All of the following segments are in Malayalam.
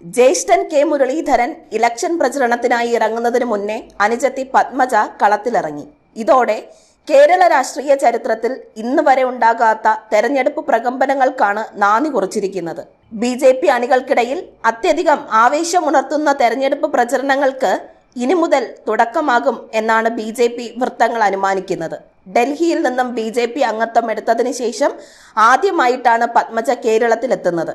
ജ്യേഷ്ഠൻ കെ മുരളീധരൻ ഇലക്ഷൻ പ്രചരണത്തിനായി ഇറങ്ങുന്നതിന് മുന്നേ അനുജത്തി പത്മജ കളത്തിലിറങ്ങി. ഇതോടെ കേരള രാഷ്ട്രീയ ചരിത്രത്തിൽ ഇന്ന് വരെ ഉണ്ടാകാത്ത തെരഞ്ഞെടുപ്പ് പ്രകമ്പനങ്ങൾക്കാണ് നാന്ദി കുറിച്ചിരിക്കുന്നത്. ബി ജെ പി അണികൾക്കിടയിൽ അത്യധികം ആവേശമുണർത്തുന്ന തെരഞ്ഞെടുപ്പ് പ്രചരണങ്ങൾക്ക് ഇനി മുതൽ തുടക്കമാകും എന്നാണ് ബി ജെ പി വൃത്തങ്ങൾ അനുമാനിക്കുന്നത്. ഡൽഹിയിൽ നിന്നും ബി ജെ പി അംഗത്വം എടുത്തതിനു ശേഷം ആദ്യമായിട്ടാണ് പത്മജ കേരളത്തിലെത്തുന്നത്.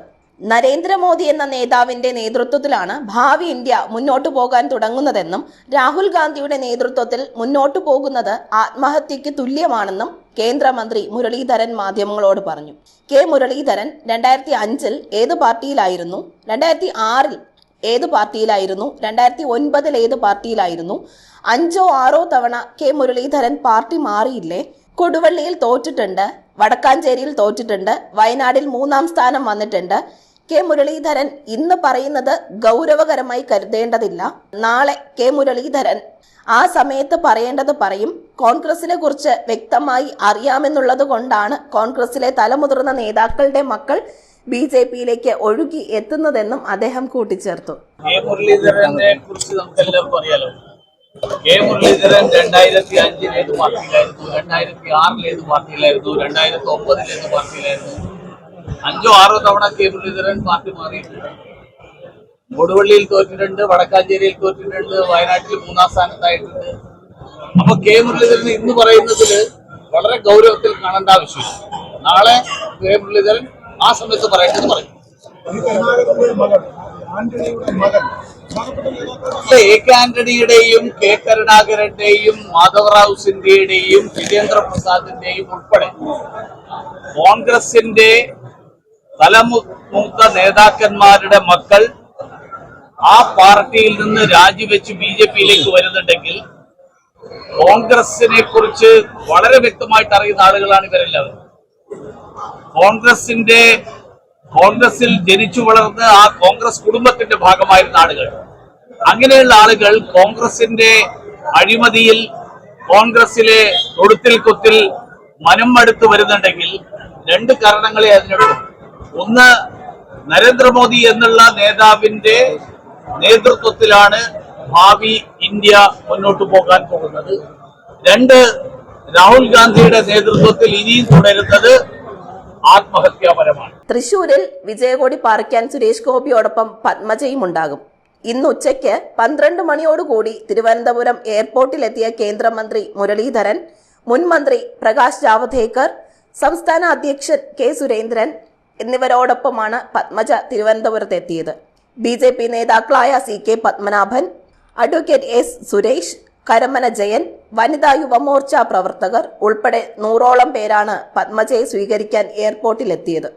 നരേന്ദ്രമോദി എന്ന നേതാവിന്റെ നേതൃത്വത്തിലാണ് ഭാവി ഇന്ത്യ മുന്നോട്ടു പോകാൻ തുടങ്ങുന്നതെന്നും രാഹുൽ ഗാന്ധിയുടെ നേതൃത്വത്തിൽ മുന്നോട്ടു പോകുന്നത് ആത്മഹത്യയ്ക്ക് തുല്യമാണെന്നും കേന്ദ്രമന്ത്രി മുരളീധരൻ മാധ്യമങ്ങളോട് പറഞ്ഞു. കെ മുരളീധരൻ രണ്ടായിരത്തി അഞ്ചിൽ ഏത് പാർട്ടിയിലായിരുന്നു? രണ്ടായിരത്തി ആറിൽ ഏത് പാർട്ടിയിലായിരുന്നു? രണ്ടായിരത്തി ഒൻപതിൽ ഏത് പാർട്ടിയിലായിരുന്നു? അഞ്ചോ ആറോ തവണ കെ മുരളീധരൻ പാർട്ടി മാറിയില്ലേ? കൊടുവള്ളിയിൽ തോറ്റിട്ടുണ്ട് വടക്കാഞ്ചേരിയിൽ തോറ്റിട്ടുണ്ട് വയനാടിൽ മൂന്നാം സ്ഥാനം വന്നിട്ടുണ്ട് കെ മുരളീധരൻ ഇന്ന് പറയുന്നത് ഗൗരവകരമായി കരുതേണ്ടതില്ല. നാളെ കെ മുരളീധരൻ ആ സമയത്ത് പറയേണ്ടത് പറയും കോൺഗ്രസിനെ കുറിച്ച് വ്യക്തമായി അറിയാമെന്നുള്ളത് കൊണ്ടാണ് കോൺഗ്രസിലെ തലമുതിർന്ന നേതാക്കളുടെ മക്കൾ ബി ജെ പിയിലേക്ക് ഒഴുകി എത്തുന്നതെന്നും അദ്ദേഹം കൂട്ടിച്ചേർത്തു. കെ മുരളീധരനെ കുറിച്ച് അറിയാലോ. കെ മുരളീധരൻ രണ്ടായിരത്തി അഞ്ചിൽ ഏത് പാർട്ടിയിലായിരുന്നു രണ്ടായിരത്തി ആറിൽ ഏത് പാർട്ടിയിലായിരുന്നു രണ്ടായിരത്തി ഒമ്പതിൽ ഏത് പാർട്ടിയിലായിരുന്നു. അഞ്ചോ ആറോ തവണ കെ മുരളീധരൻ പാർട്ടി മാറിയിട്ടുണ്ട്. മൂടുവള്ളിയിൽ തോറ്റിട്ടുണ്ട് വടക്കാഞ്ചേരിയിൽ തോറ്റിട്ടുണ്ട് വയനാട്ടിൽ മൂന്നാം സ്ഥാനത്തായിട്ടുണ്ട്. അപ്പൊ കെ മുരളീധരൻ ഇന്ന് പറയുന്നതിൽ വളരെ ഗൗരവത്തിൽ കാണേണ്ട ആവശ്യമില്ല. നാളെ കെ മുരളീധരൻ ആ സമയത്ത് പറയേണ്ടത് പറയും. എ കെ ആന്റണിയുടെയും കെ കരുണാകരന്റെയും മാധവറാവു സിന്ധ്യയുടെയും ജിതേന്ദ്ര പ്രസാദിന്റെയും ഉൾപ്പെടെ കോൺഗ്രസിന്റെ തലമുത്ത നേതാക്കന്മാരുടെ മക്കൾ ആ പാർട്ടിയിൽ നിന്ന് രാജിവെച്ച് ബി ജെ പിയിലേക്ക് വരുന്നുണ്ടെങ്കിൽ കോൺഗ്രസിനെ കുറിച്ച് വളരെ വ്യക്തമായിട്ട് അറിയുന്ന ആളുകളാണ് ഇവരെല്ലാവരും. കോൺഗ്രസിന്റെ കോൺഗ്രസിൽ ജനിച്ചു വളർന്ന് ആ കോൺഗ്രസ് കുടുംബത്തിന്റെ ഭാഗമായിരുന്ന ആളുകൾ. അങ്ങനെയുള്ള ആളുകൾ കോൺഗ്രസിന്റെ അഴിമതിയിൽ കോൺഗ്രസിലെ തൊടുത്തിൽ കൊത്തിൽ മനം മടുത്ത് വരുന്നുണ്ടെങ്കിൽ രണ്ട് കാരണങ്ങളെ അതിനുള്ളൂ ഒന്ന് നരേന്ദ്രമോദി എന്നുള്ള നേതാവിന്റെ നേതൃത്വത്തിലാണ് ഭാവി ഇന്ത്യ മുന്നോട്ട് പോകാൻ പോകുന്നത്. രണ്ട് രാഹുൽ ഗാന്ധിയുടെ നേതൃത്വത്തിൽ ഇനിയും തുടരുന്നത് ആത്മഹത്യാപരമാണ്. തൃശൂരിൽ വിജയകോടി പാറിക്കാൻ സുരേഷ് ഗോപിയോടൊപ്പം പത്മജയും ഉണ്ടാകും. ഇന്ന് ഉച്ചയ്ക്ക് പന്ത്രണ്ട് മണിയോടുകൂടി തിരുവനന്തപുരം എയർപോർട്ടിലെത്തിയ കേന്ദ്രമന്ത്രി മുരളീധരൻ മുൻ മന്ത്രി പ്രകാശ് ജാവദേക്കർ സംസ്ഥാന അധ്യക്ഷൻ കെ സുരേന്ദ്രൻ എന്നിവരോടൊപ്പമാണ് പത്മജ തിരുവനന്തപുരത്ത് എത്തിയത് ബി ജെ പി നേതാക്കളായ C K Padmanabhan advocate S Suresh Karamana Jayan വനിതാ യുവമോർച്ച പ്രവർത്തകർ ഉൾപ്പെടെ നൂറോളം പേരാണ് പത്മജയെ സ്വീകരിക്കാൻ എയർപോർട്ടിലെത്തിയത്.